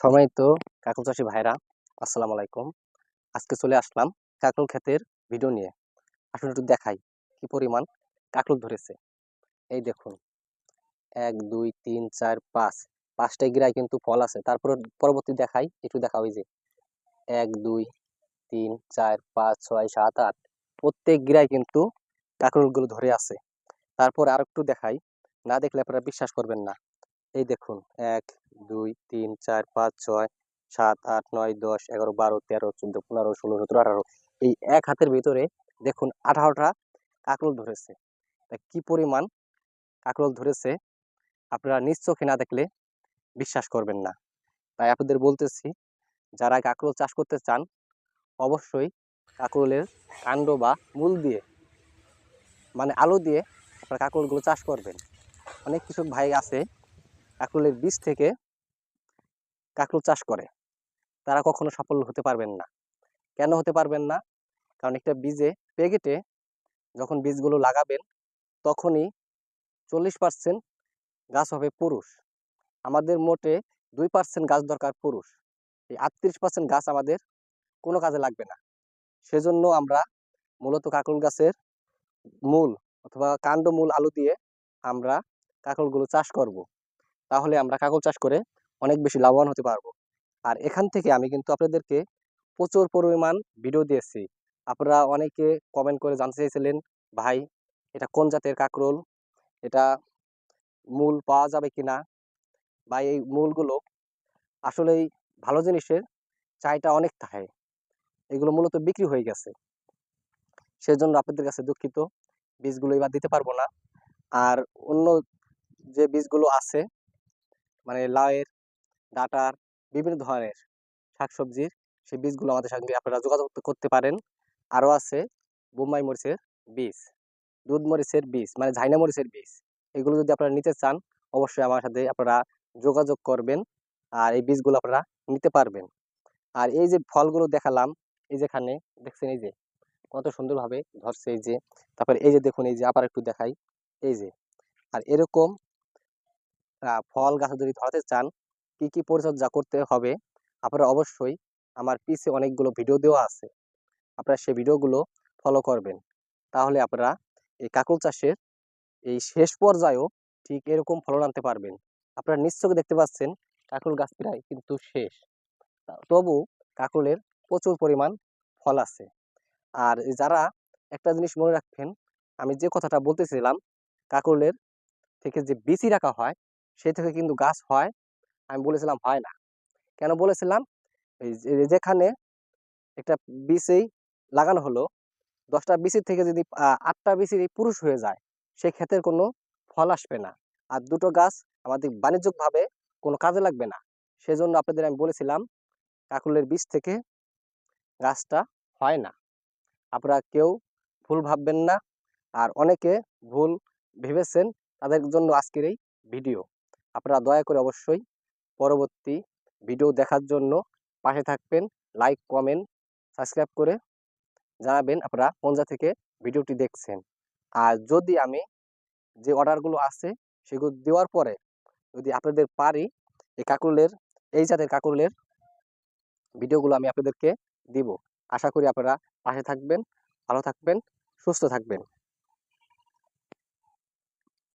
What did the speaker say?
সম্মানিত কাকল চাষি ভাইরা, আসসালামু আলাইকুম। আজকে চলে আসলাম কাকল ক্ষেতের ভিডিও নিয়ে। আসলে একটু দেখাই কি পরিমাণ কাকল ধরেছে। এই দেখুন, এক, দুই, তিন, চার, পাঁচ। পাঁচটা গিরায় কিন্তু ফল আছে। তারপর পরবর্তী দেখাই, একটু দেখা ওই যে এক, দুই, তিন, চার, পাঁচ, ছয়, সাত, আট। প্রত্যেক গিরায় কিন্তু কাকলগুলো ধরে আছে। তারপর আর একটু দেখাই, না দেখলে আপনারা বিশ্বাস করবেন না। এই দেখুন, এক দুই, তিন, চার, পাঁচ, ছয়, সাত, আট, নয়, দশ, এগারো, বারো, তেরো, চোদ্দ, পনেরো, ষোলো, সতেরো, আঠারো। এই এক হাতের ভিতরে দেখুন আঠারোটা কাকরোল ধরেছে। কি পরিমাণ কাকরোল ধরেছে আপনারা নিজ চোখে না দেখলে বিশ্বাস করবেন না। তাই আপনাদের বলতেছি, যারা কাকরোল চাষ করতে চান, অবশ্যই কাকরোলের কাণ্ড বা মূল দিয়ে মানে আলো দিয়ে আপনারা কাকরোলগুলো চাষ করবেন। অনেক কৃষক ভাই আছে, কাকরোলের বীজ থেকে কাকরোল চাষ করে, তারা কখনো সাফল্য হতে পারবেন না। কেন হতে পারবেন না? কারণ একটা বীজে প্যাকেটে যখন বীজগুলো লাগাবেন, তখনই চল্লিশ পার্সেন্ট গাছ হবে পুরুষ। আমাদের মোটে দুই পার্সেন্ট গাছ দরকার পুরুষ। এই আটত্রিশ পার্সেন্ট গাছ আমাদের কোনো কাজে লাগবে না। সেজন্য আমরা মূলত কাকরুল গাছের মূল অথবা কাণ্ড মূল আলু দিয়ে আমরা কাকরুলগুলো চাষ করব। তাহলে আমরা কাকল চাষ করে অনেক বেশি লাভবান হতে পারব। আর এখান থেকে আমি কিন্তু আপনাদেরকে প্রচুর পরিমাণ ভিডিও দিয়েছি। আপনারা অনেকে কমেন্ট করে জানতে চাইছিলেন, ভাই, এটা কোন জাতের কাকরোল? এটা মূল পাওয়া যাবে কিনা? বা এই মূলগুলো আসলেই ভালো জিনিসের চাইটা অনেক থাকে। এগুলো মূলত বিক্রি হয়ে গেছে। সেজন্য আপনাদের কাছে দুঃখিত, বীজগুলো এবার দিতে পারব না। আর অন্য যে বীজগুলো আছে মানে লাউয়ের ডাটার বিভিন্ন ধরনের শাকসবজির সেই বীজগুলো আমাদের সঙ্গে আপনারা যোগাযোগ করতে পারেন। আরও আছে বোম্বাই মরিচের বীজ, দুধ মরিচের বীজ মানে ঝাইনা মরিচের বীজ। এগুলো যদি আপনারা নিতে চান, অবশ্যই আমার সাথে আপনারা যোগাযোগ করবেন আর এই বীজগুলো আপনারা নিতে পারবেন। আর এই যে ফলগুলো দেখালাম, এই যেখানে দেখছেন এই যে কত সুন্দরভাবে ধরছে এই যে, তারপর এই যে দেখুন, এই যে আবার একটু দেখাই, এই যে। আর এরকম ফল গাছ যদি ধরাতে চান কি কি পরিচর্যা করতে হবে, আপনারা অবশ্যই আমার পিছে অনেকগুলো ভিডিও দেওয়া আছে। আপনারা সেই ভিডিওগুলো ফলো করবেন। তাহলে আপনারা এই কাকুল চাষের এই শেষ পর্যায়েও ঠিক এরকম ফলন আনতে পারবেন। আপনারা নিশ্চয়ই দেখতে পাচ্ছেন কাকুল গাছ প্রায় কিন্তু শেষ। তবু কাকুলের প্রচুর পরিমাণ ফল আছে। আর যারা একটা জিনিস মনে রাখবেন, আমি যে কথাটা বলতেছিলাম কাকুলের থেকে যে বিচি রাখা হয় সেই থেকে কিন্তু গাছ হয় আমি বলেছিলাম, হয় না। কেন বলেছিলাম? যেখানে একটা বীজেই লাগানো হলো, দশটা বিচির থেকে যদি আটটা বিচির পুরুষ হয়ে যায় সেই ক্ষেতের কোনো ফল আসবে না। আর দুটো গাছ আমাদের বাণিজ্যিকভাবে কোনো কাজে লাগবে না। সেজন্য আপনাদের আমি বলেছিলাম, কাকুলের বীজ থেকে গাছটা হয় না। আপনারা কেউ ভুল ভাববেন না। আর অনেকে ভুল ভেবেছেন, তাদের জন্য আজকের এই ভিডিও। আপনারা দয়া করে অবশ্যই পরবর্তী ভিডিও দেখার জন্য পাশে থাকবেন লাইক কমেন্ট সাবস্ক্রাইব করে জানাবেন আপনারা কোন থেকে ভিডিওটি দেখছেন। আর যদি আমি যে অর্ডারগুলো আছে সেগুলো দেওয়ার পরে যদি আপনাদের পারি এই কাকুলের, এই জাতের কাকুলের ভিডিওগুলো আমি আপনাদেরকে দিব। আশা করি আপনারা পাশে থাকবেন, ভালো থাকবেন, সুস্থ থাকবেন।